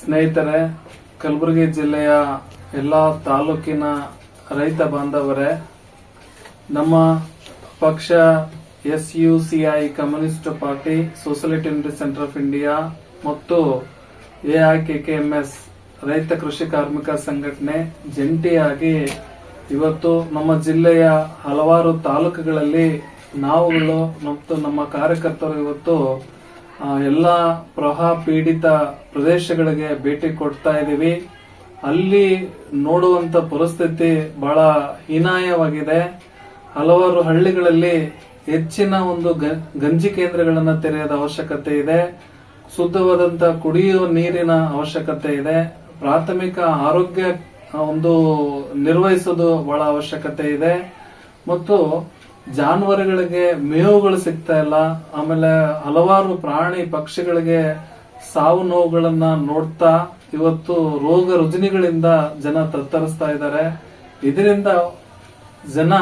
ಸ್ನೇಹಿತರೆ, ಕಲಬುರಗಿ ಜಿಲ್ಲೆಯ ಎಲ್ಲ ತಾಲೂಕಿನ ರೈತ ಬಾಂಧವರೇ, ನಮ್ಮ ಪಕ್ಷ S U CI communist party society unity centre of India ಮತ್ತು ಎಐಕೆಕೆಎಂಎಸ್ ರೈತ ಕೃಷಿ ಕಾರ್ಮಿಕ ಸಂಘಟನೆ ಜಂಟಿಯಾಗಿ ಇವತ್ತು ನಮ್ಮ ಜಿಲ್ಲೆಯ ಹಲವಾರು ತಾಲೂಕುಗಳಲ್ಲಿ ನಾವುಗಳು ಮತ್ತು ನಮ್ಮ ಕಾರ್ಯಕರ್ತರು ಇವತ್ತು ಎಲ್ಲ ಪ್ರವಾಹ ಪೀಡಿತ ಪ್ರದೇಶಗಳಿಗೆ ಭೇಟಿ ಕೊಡ್ತಾ ಇದ್ದೀವಿ. ಅಲ್ಲಿ ನೋಡುವಂತ ಪರಿಸ್ಥಿತಿ ಬಹಳ ಹೀನಾಯವಾಗಿದೆ. ಹಲವಾರು ಹಳ್ಳಿಗಳಲ್ಲಿ ಹೆಚ್ಚಿನ ಒಂದು ಗಂಜಿ ಕೇಂದ್ರಗಳನ್ನು ತೆರೆಯದ ಅವಶ್ಯಕತೆ ಇದೆ. ಶುದ್ಧವಾದಂತ ಕುಡಿಯುವ ನೀರಿನ ಅವಶ್ಯಕತೆ ಇದೆ. ಪ್ರಾಥಮಿಕ ಆರೋಗ್ಯ ಒಂದು ನಿರ್ವಹಿಸೋದು ಬಹಳ ಅವಶ್ಯಕತೆ ಇದೆ. ಮತ್ತು ಜಾನುವಾರುಗಳಿಗೆ ಮೇವುಗಳು ಸಿಗ್ತಾ ಇಲ್ಲ. ಆಮೇಲೆ ಹಲವಾರು ಪ್ರಾಣಿ ಪಕ್ಷಿಗಳಿಗೆ ಸಾವು ನೋವುಗಳನ್ನ ನೋಡ್ತಾ ಇವತ್ತು ರೋಗ ರುಜಿನಿಗಳಿಂದ ಜನ ತತ್ತರಿಸ್ತಾ ಇದ್ದಾರೆ. ಇದರಿಂದ ಜನ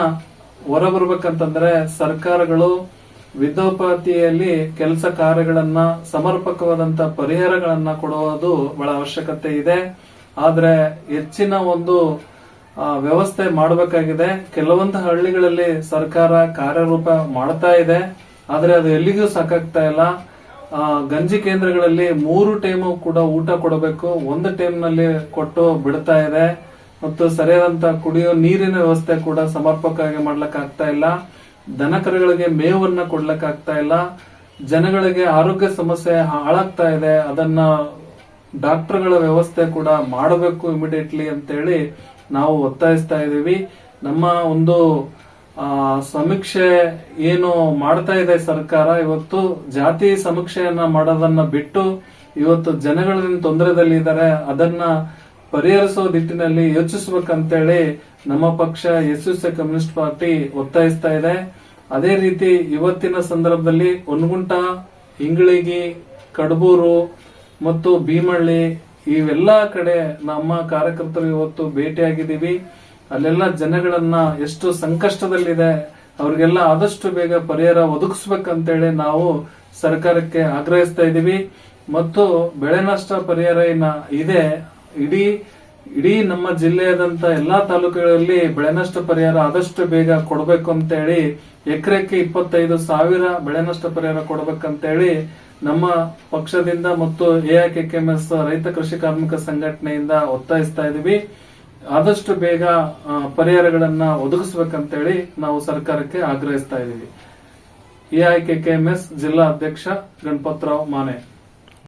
ಹೊರಬರ್ಬೇಕಂತಂದ್ರೆ ಸರ್ಕಾರಗಳು ವಿದ್ಯೋಪಾತಿಯಲ್ಲಿ ಕೆಲಸ ಕಾರ್ಯಗಳನ್ನ, ಸಮರ್ಪಕವಾದಂತ ಪರಿಹಾರಗಳನ್ನ ಕೊಡುವುದು ಬಹಳ ಅವಶ್ಯಕತೆ ಇದೆ. ಆದ್ರೆ ಹೆಚ್ಚಿನ ಒಂದು ವ್ಯವಸ್ಥೆ ಮಾಡಬೇಕಾಗಿದೆ. ಕೆಲವೊಂದು ಹಳ್ಳಿಗಳಲ್ಲಿ ಸರ್ಕಾರ ಕಾರ್ಯರೂಪ ಮಾಡ್ತಾ ಇದೆ. ಆದ್ರೆ ಅದು ಎಲ್ಲಿಗೂ ಸಾಕಾಗ್ತಾ ಇಲ್ಲ. ಗಂಜಿ ಕೇಂದ್ರಗಳಲ್ಲಿ ಮೂರು ಟೈಮು ಕೂಡ ಊಟ ಕೊಡಬೇಕು. ಒಂದು ಟೈಮ್ನಲ್ಲಿ ಕೊಟ್ಟು ಬಿಡ್ತಾ ಇದೆ. ಮತ್ತು ಸರಿಯಾದಂತ ಕುಡಿಯೋ ನೀರಿನ ವ್ಯವಸ್ಥೆ ಕೂಡ ಸಮರ್ಪಕವಾಗಿ ಮಾಡ್ಲಿಕ್ಕೆ ಆಗ್ತಾ ಇಲ್ಲ ದನಕರುಗಳಿಗೆ ಮೇವನ್ನ ಕೊಡ್ಲಿಕ್ಕೆ ಆಗ್ತಾ ಇಲ್ಲ. ಜನಗಳಿಗೆ ಆರೋಗ್ಯ ಸಮಸ್ಯೆ ಹಾಳಾಗ್ತಾ ಇದೆ. ಅದನ್ನ ಡಾಕ್ಟರ್ಗಳ ವ್ಯವಸ್ಥೆ ಕೂಡ ಮಾಡಬೇಕು ಇಮಿಡಿಯೇಟ್ಲಿ ಅಂತೇಳಿ ನಾವು ಒತ್ತಾಯಿಸ್ತಾ ಇದ್ದೀವಿ. ನಮ್ಮ ಒಂದು ಸಮೀಕ್ಷೆ ಏನು ಮಾಡ್ತಾ ಇದೆ ಸರ್ಕಾರ, ಇವತ್ತು ಜಾತಿ ಸಮೀಕ್ಷೆಯನ್ನ ಮಾಡೋದನ್ನ ಬಿಟ್ಟು ಇವತ್ತು ಜನಗಳ ತೊಂದರೆದಲ್ಲಿದ್ದಾರೆ ಅದನ್ನ ಪರಿಹರಿಸೋ ನಿಟ್ಟಿನಲ್ಲಿ ಯೋಚಿಸಬೇಕಂತೇಳಿ ನಮ್ಮ ಪಕ್ಷ ಎಸ್ ಕಮ್ಯುನಿಸ್ಟ್ ಪಾರ್ಟಿ ಒತ್ತಾಯಿಸ್ತಾ ಇದೆ. ಅದೇ ರೀತಿ ಇವತ್ತಿನ ಸಂದರ್ಭದಲ್ಲಿ ಒನ್ಗುಂಟ ಇಂಗಳಿಗಿ, ಕಡಬೂರು ಮತ್ತು ಭೀಮಳ್ಳಿ ಇವೆಲ್ಲ ಕಡೆ ನಮ್ಮ ಕಾರ್ಯಕರ್ತರು ಇವತ್ತು ಭೇಟಿಯಾಗಿದ್ದೀವಿ. ಅಲ್ಲೆಲ್ಲ ಜನಗಳನ್ನ ಎಷ್ಟು ಸಂಕಷ್ಟದಲ್ಲಿದೆ, ಅವ್ರಿಗೆಲ್ಲ ಆದಷ್ಟು ಬೇಗ ಪರಿಹಾರ ಒದಗಿಸ್ಬೇಕಂತೇಳಿ ನಾವು ಸರ್ಕಾರಕ್ಕೆ ಆಗ್ರಹಿಸ್ತಾ ಇದ್ದೀವಿ. ಮತ್ತು ಬೆಳೆ ನಷ್ಟ ಪರಿಹಾರ ಏನ ಇದೆ. ಇಡೀ ಇಡೀ ನಮ್ಮ ಜಿಲ್ಲೆಯಾದಂತ ಎಲ್ಲಾ ತಾಲೂಕುಗಳಲ್ಲಿ ಬೆಳೆ ನಷ್ಟ ಪರಿಹಾರ ಆದಷ್ಟು ಬೇಗ ಕೊಡಬೇಕು ಅಂತೇಳಿ, ಎಕರೆಕ್ಕೆ ಇಪ್ಪತ್ತೈದು ಸಾವಿರ ಬೆಳೆ ನಷ್ಟ ಪರಿಹಾರ ಕೊಡಬೇಕಂತೇಳಿ ನಮ್ಮ ಪಕ್ಷದಿಂದ ಮತ್ತು ಎಐಕೆಎಂಎಸ್ ರೈತ ಕೃಷಿ ಕಾರ್ಮಿಕ ಸಂಘಟನೆಯಿಂದ ಒತ್ತಾಯಿಸ್ತಾ ಇದೀವಿ ಆದಷ್ಟು ಬೇಗ ಪರಿಹಾರಗಳನ್ನ ಒದಗಿಸ್ಬೇಕಂತೇಳಿ ನಾವು ಸರ್ಕಾರಕ್ಕೆ ಆಗ್ರಹಿಸ್ತಾ ಇದೀವಿ ಎಐಕೆಎಂಎಸ್ ಜಿಲ್ಲಾ ಅಧ್ಯಕ್ಷ ಗಣಪತರಾವ್ ಮಾನೆ.